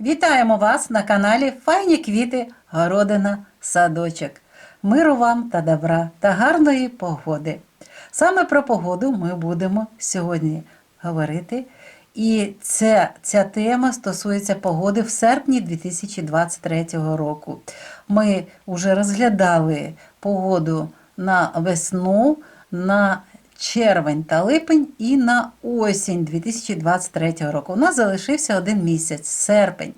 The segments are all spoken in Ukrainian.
Вітаємо вас на каналі Файні квіти, городина, садочок. Миру вам та добра та гарної погоди. Саме про погоду ми будемо сьогодні говорити. І це, ця тема стосується погоди в серпні 2023 року. Ми вже розглядали погоду на весну, на червень та липень і на осінь 2023 року. У нас залишився один місяць, серпень.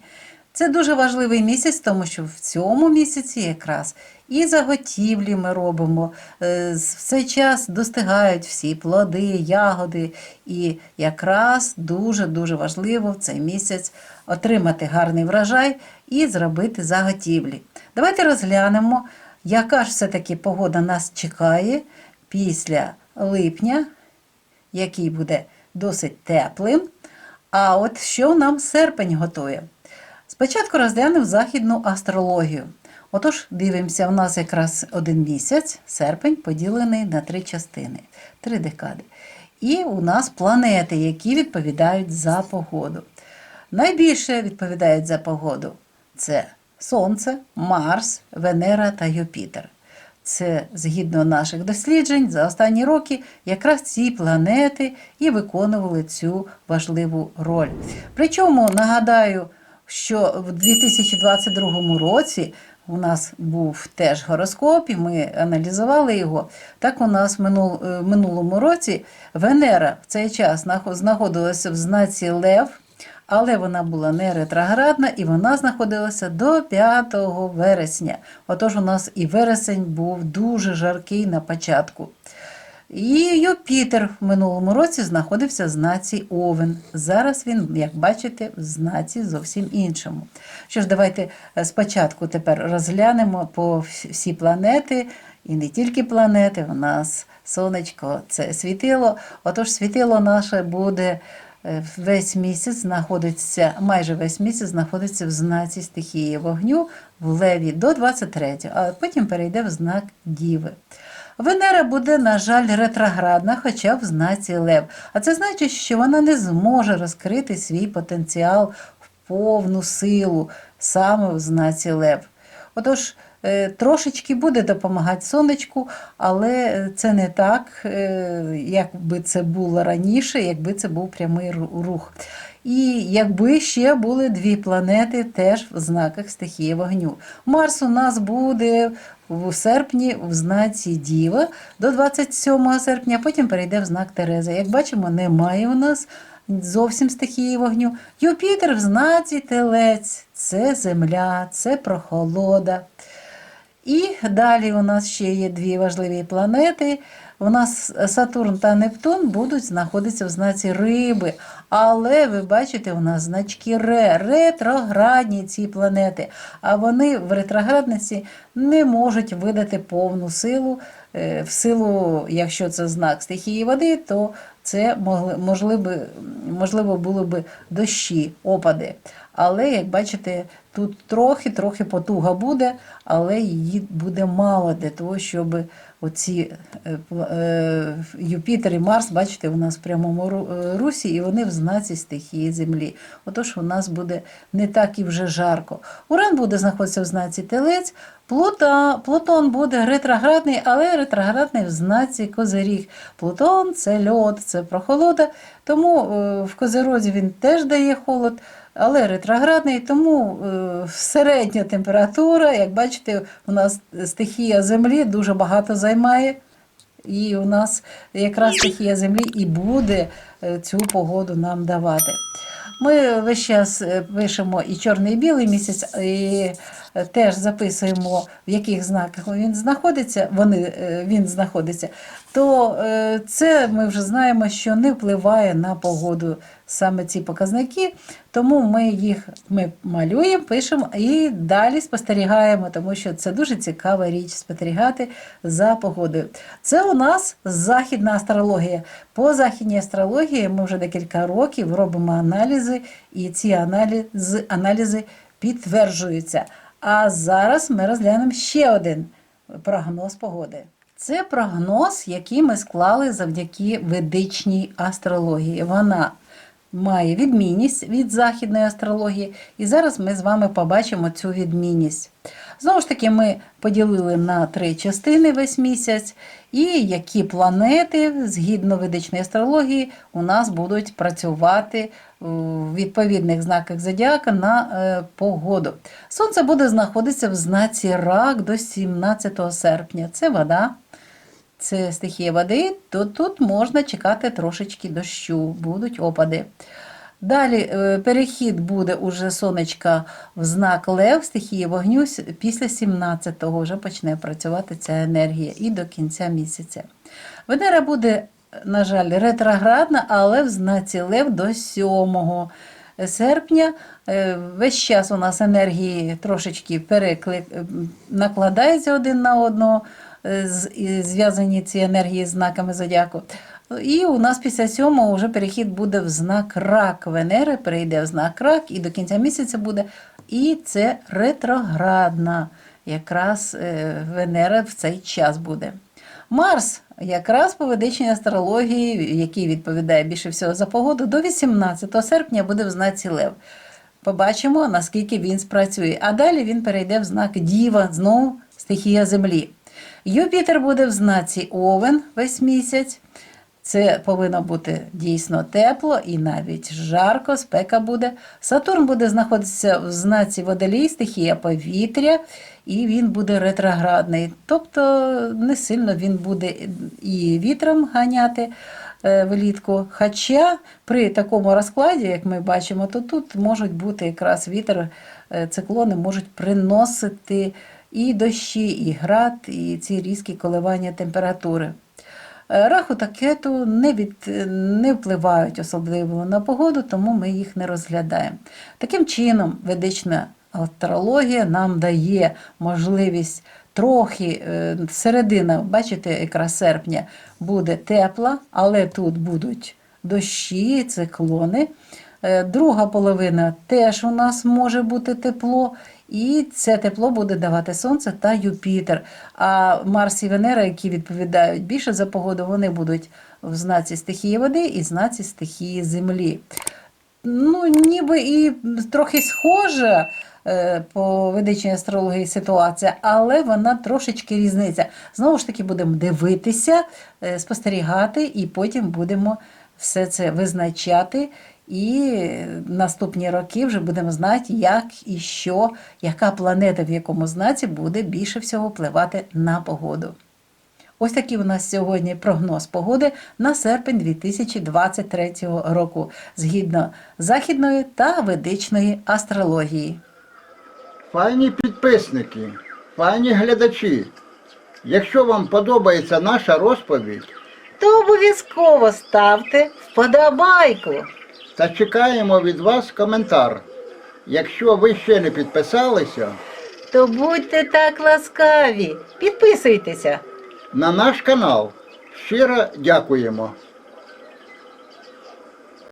Це дуже важливий місяць, тому що в цьому місяці якраз і заготівлі ми робимо. Е, В цей час достигають всі плоди, ягоди. І якраз дуже-дуже важливо в цей місяць отримати гарний врожай і зробити заготівлі. Давайте розглянемо, яка ж все-таки погода нас чекає після липня, який буде досить теплим. А от що нам серпень готує? Спочатку розглянемо західну астрологію. Отож, дивимося, у нас якраз один місяць, серпень, поділений на три частини, три декади. І у нас планети, які відповідають за погоду. Найбільше відповідають за погоду це Сонце, Марс, Венера та Юпітер. Це згідно наших досліджень за останні роки якраз ці планети і виконували цю важливу роль. Причому нагадаю, що в 2022 році у нас був теж гороскоп, і ми аналізували його. Так у нас е, минулому році Венера в цей час нахо- знаходилася в знаці Лев, але вона була не ретроградна і вона знаходилася до 5 вересня. Отож, у нас і вересень був дуже жаркий на початку. І Юпітер в минулому році знаходився в знаці Овен. Зараз він, як бачите, в знаці зовсім іншому. Що ж, давайте е, спочатку тепер розглянемо по всі планети, і не тільки планети, у нас сонечко це світило. Отож, світило наше буде весь місяць знаходиться, майже весь місяць знаходиться в знаці стихії вогню в леві до 23, а потім перейде в знак Діви. Венера буде, на жаль, ретроградна, хоча в знаці Лев. А це значить, що вона не зможе розкрити свій потенціал в повну силу саме в знаці Лев. Отож, е, трошечки буде допомагати сонечку, але це не так, е, як би це було раніше, якби це був прямий рух. І якби ще були дві планети теж в знаках стихії вогню. Марс у нас буде в серпні в знаці Діва до 27 серпня, потім перейде в знак Тереза. Як бачимо, немає у нас зовсім стихії вогню. Юпітер в знаці Телець це земля, це прохолода. І далі у нас ще є дві важливі планети. У нас Сатурн та Нептун будуть знаходитися в знаці риби. Але ви бачите, у нас значки Ре, ретроградні ці планети. А вони в ретроградності не можуть видати повну силу. Е, В силу, якщо це знак стихії води, то це могли, можливо, можливо було б дощі, опади. Але, як бачите, тут трохи-трохи потуга буде, але її буде мало для того, щоб оці е, е, Юпітер і Марс, бачите, у нас в прямому е, русі, і вони в знаці стихії Землі. Отож, у нас буде не так і вже жарко. Уран буде знаходитися в знаці Телець, Плута, Плутон буде ретроградний, але ретроградний в знаці Козиріг. Плутон це льод, це прохолода, тому в Козирозі він теж дає холод, але ретроградний, тому е, середня температура, як бачите, у нас стихія Землі дуже багато займає. І у нас якраз стихія землі і буде е, цю погоду нам давати. Ми весь час е, пишемо і чорний і білий місяць, і теж записуємо, в яких знаках він знаходиться, вони, він знаходиться, то це ми вже знаємо, що не впливає на погоду саме ці показники, тому ми їх ми малюємо, пишемо і далі спостерігаємо, тому що це дуже цікава річ спостерігати за погодою. Це у нас західна астрологія. По західній астрології ми вже декілька років робимо аналізи, і ці аналізи, аналізи підтверджуються. А зараз ми розглянемо ще один прогноз погоди. Це прогноз, який ми склали завдяки ведичній астрології. Вона має відмінність від західної астрології, і зараз ми з вами побачимо цю відмінність. Знову ж таки, ми поділили на три частини весь місяць, і які планети, згідно ведичної астрології, у нас будуть працювати в відповідних знаках зодіака на е, погоду. Сонце буде знаходитися в знаці рак до 17 серпня. Це вода, це стихія води, то тут можна чекати трошечки дощу, будуть опади. Далі е, перехід буде уже сонечка в знак Лев, стихії вогню після 17-го вже почне працювати ця енергія і до кінця місяця. Венера буде, на жаль, ретроградна, але в знаці Лев до 7 серпня. Е, Весь час у нас енергії трошечки переклик м, накладаються один на одного, зв'язані ці енергії з знаками зодіаку. І у нас після сьомого вже перехід буде в знак рак. Венери перейде в знак рак і до кінця місяця буде. І це ретроградна якраз е, Венера в цей час буде. Марс якраз по ведичній астрології, який відповідає більше всього за погоду, до 18 серпня буде в знаці Лев. Побачимо, наскільки він спрацює. А далі він перейде в знак Діва, знову стихія Землі. Юпітер буде в знаці Овен весь місяць. Це повинно бути дійсно тепло і навіть жарко, спека буде. Сатурн буде знаходитися в знаці водолій, стихія повітря, і він буде ретроградний. Тобто не сильно він буде і вітром ганяти е, влітку. Хоча при такому розкладі, як ми бачимо, то тут можуть бути якраз вітер, е, циклони можуть приносити і дощі, і град, і ці різкі коливання температури. Е, Раху та кету не, від, не впливають особливо на погоду, тому ми їх не розглядаємо. Таким чином, ведична астрологія нам дає можливість трохи е, середина, бачите, якраз серпня буде тепла, але тут будуть дощі, циклони. Е, Друга половина теж у нас може бути тепло, і це тепло буде давати Сонце та Юпітер. А Марс і Венера, які відповідають більше за погоду, вони будуть в знаці стихії води і знаці стихії землі. Ну, ніби і трохи схожа е, по ведичній астрології ситуація, але вона трошечки різниця. Знову ж таки, будемо дивитися, е, спостерігати, і потім будемо все це визначати. І наступні роки вже будемо знати, як і що, яка планета в якому знаці буде більше всього впливати на погоду. Ось такий у нас сьогодні прогноз погоди на серпень 2023 року, згідно західної та ведичної астрології. Файні підписники, файні глядачі. Якщо вам подобається наша розповідь, То обов'язково ставте вподобайку. Та чекаємо від вас коментар. Якщо ви ще не підписалися То будьте так ласкаві, підписуйтеся. на наш канал, щиро дякуємо.